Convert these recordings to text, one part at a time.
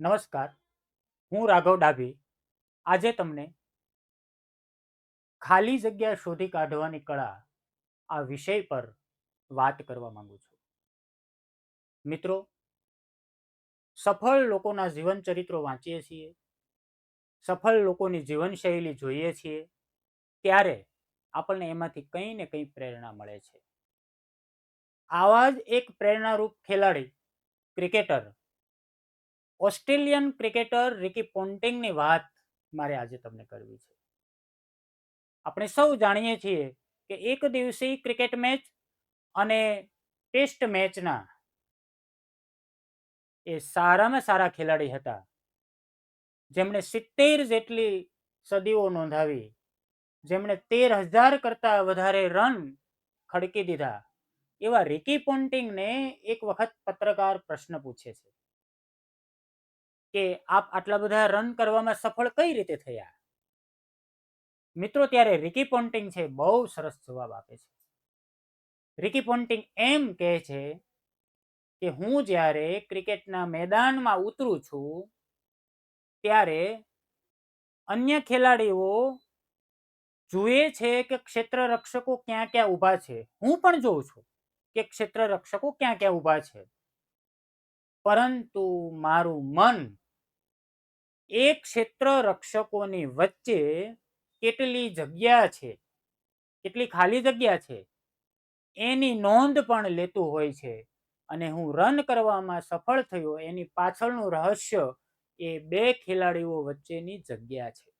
નમસ્કાર, હું રાઘવ ડાભી. આજે તમને ખાલી જગ્યા શોધી કાઢવાની કળા આ વિષય પર વાત કરવા માંગુ છું. મિત્રો, સફળ લોકોના જીવન ચરિત્રો વાંચીએ છીએ, સફળ લોકોની જીવનશૈલી જોઈએ છીએ, ત્યારે આપણને એમાંથી કંઈ ને કંઈ પ્રેરણા મળે છે. આવા જ એક પ્રેરણારૂપ ખેલાડી, ક્રિકેટર ઓસ્ટ્રેલિયન ક્રિકેટર રિકી પોન્ટિંગની વાત મારે આજે તમને કરવી છે. આપણે સૌ જાણીએ છીએ કે એક દિવસીય ક્રિકેટ મેચ અને ટેસ્ટ મેચના એ સારામાં સારા ખેલાડી હતા. જેમણે સિત્તેર જેટલી સદીઓ નોંધાવી, જેમણે તેર હજાર કરતા વધારે રન ખડકી દીધા, એવા રિકી પોન્ટિંગને એક વખત પત્રકાર પ્રશ્ન પૂછે છે. કે આપ આટલા બધા રન કરવામાં સફળ કઈ રીતે થયા? મિત્રો, ત્યારે રિકી પોન્ટિંગ છે બહુ સરસ જવાબ આપે છે. રિકી પોન્ટિંગ એમ કહે છે કે હું જ્યારે ક્રિકેટના મેદાનમાં ઉતરું છું, ત્યારે અન્ય ખેલાડીઓ જુએ છે કે ક્ષેત્ર રક્ષકો ક્યાં ક્યાં ઊભા છે. હું પણ જોઉં છું કે ક્ષેત્ર રક્ષકો ક્યાં ક્યાં ઊભા છે. પરંતુ મારું મન એ ક્ષેત્ર રક્ષકોની વચ્ચે કેટલી જગ્યા છે? કેટલી ખાલી જગ્યા છે? એની નોંધ પણ લેતું હોય છે. અને હું રન કરવામાં સફળ થયો, એની પાછળનું રહસ્ય એ બે ખેલાડીઓ વચ્ચેની જગ્યા છે.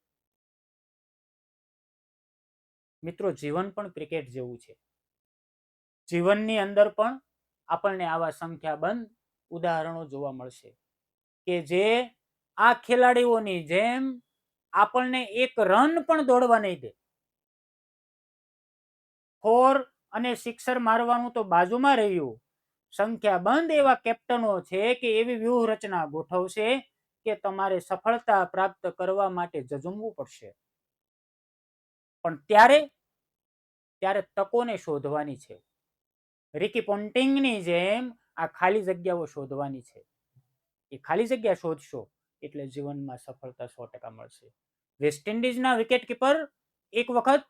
મિત્રો, જીવન પણ ક્રિકેટ જેવું છે. જીવનની અંદર પણ આપણને આવા સંખ્યાબંધ ઉદાહરણો જોવા મળશે કે જે આ ખેલાડીઓની જેમ આપણને એક રન પણ દોડવા નહીં દે. ફોર અને સિક્સર મારવાનું તો બાજુમાં રહ્યું. સંખ્યાબંધ એવા કેપ્ટનો છે કે એવી વ્યૂહરચના ગોઠવશે કે તમારે સફળતા પ્રાપ્ત કરવા માટે જજુમવું પડશે. પણ ત્યારે ત્યારે તકોને શોધવાની છે. રિકી પોન્ટિંગની જેમ આ ખાલી જગ્યાઓ શોધવાની છે. એ ખાલી જગ્યા શોધશો. એટલે જીવનમાં સફળતા સો ટકા મળશે. વેસ્ટ ઇન્ડિઝના વિકેટ કીપર એક વખત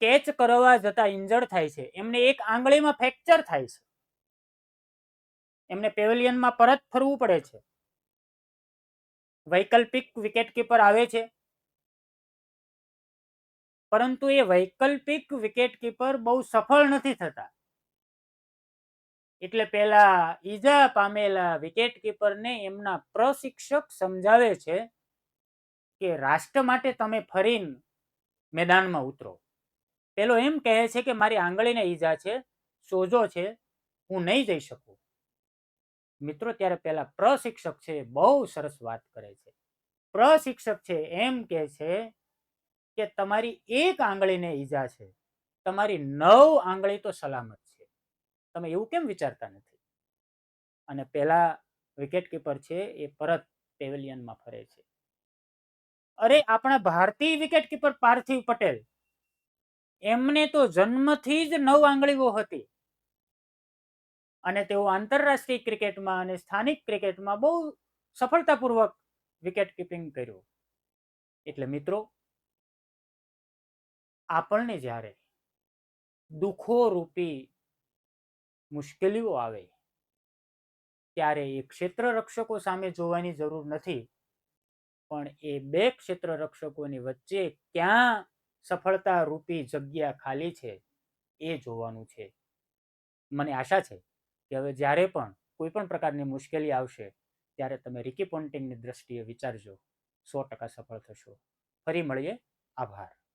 કેચ કરવા જતા ઇન્જર્ડ થાય છે. એમને એક આંગળીમાં ફ્રેક્ચર થાય છે. એમને પેવેલિયનમાં પરત ફરવું પડે છે. વૈકલ્પિક વિકેટ કીપર આવે છે. પરંતુ એ વૈકલ્પિક વિકેટ કીપર બહુ સફળ નથી થતા. એટલે પહેલા ઈજા પામેલા વિકેટ કીપરને એમના પ્રશિક્ષક સમજાવે છે કે રાષ્ટ્ર માટે તમે ફરીને મેદાનમાં ઉતરો. પેલો એમ કહે છે કે મારી આંગળીને ઈજા છે, સોજો છે, હું નહીં જઈ શકું. મિત્રો, ત્યારે પેલા પ્રશિક્ષક છે બહુ સરસ વાત કરે છે. પ્રશિક્ષક છે એમ કે છે કે તમારી એક આંગળીને ઈજા છે. તમારી નવ આંગળી તો સલામત તમે એવું કેમ વિચારતા નથી? અને પહેલા વિકેટ કીપર છે એ પરત પેવેલિયનમાં ફરે છે. અરે, આપણા ભારતીય વિકેટ કીપર પાર્થિવ પટેલ, એમને તો જન્મથી જ નવ આંગળીઓ હતી. અને તેઓ આંતરરાષ્ટ્રીય ક્રિકેટમાં અને સ્થાનિક ક્રિકેટમાં બહુ સફળતાપૂર્વક વિકેટ કીપિંગ કર્યું. એટલે મિત્રો, આપણને જ્યારે દુઃખો રૂપી મુશ્કેલીઓ આવે. ત્યારે એ ક્ષેત્ર રક્ષકો સામે જોવાની જરૂર નથી. પણ એ બે ક્ષેત્ર રક્ષકોની વચ્ચે ક્યાં સફળતા રૂપી જગ્યા ખાલી છે, એ જોવાનું છે. મને આશા છે કે હવે જ્યારે પણ કોઈ પણ પ્રકારની મુશ્કેલી આવશે, ત્યારે તમે રિકી પોન્ટિંગની દ્રષ્ટિએ વિચારજો, સો ટકા સફળ થશો. ફરી મળીએ. આભાર.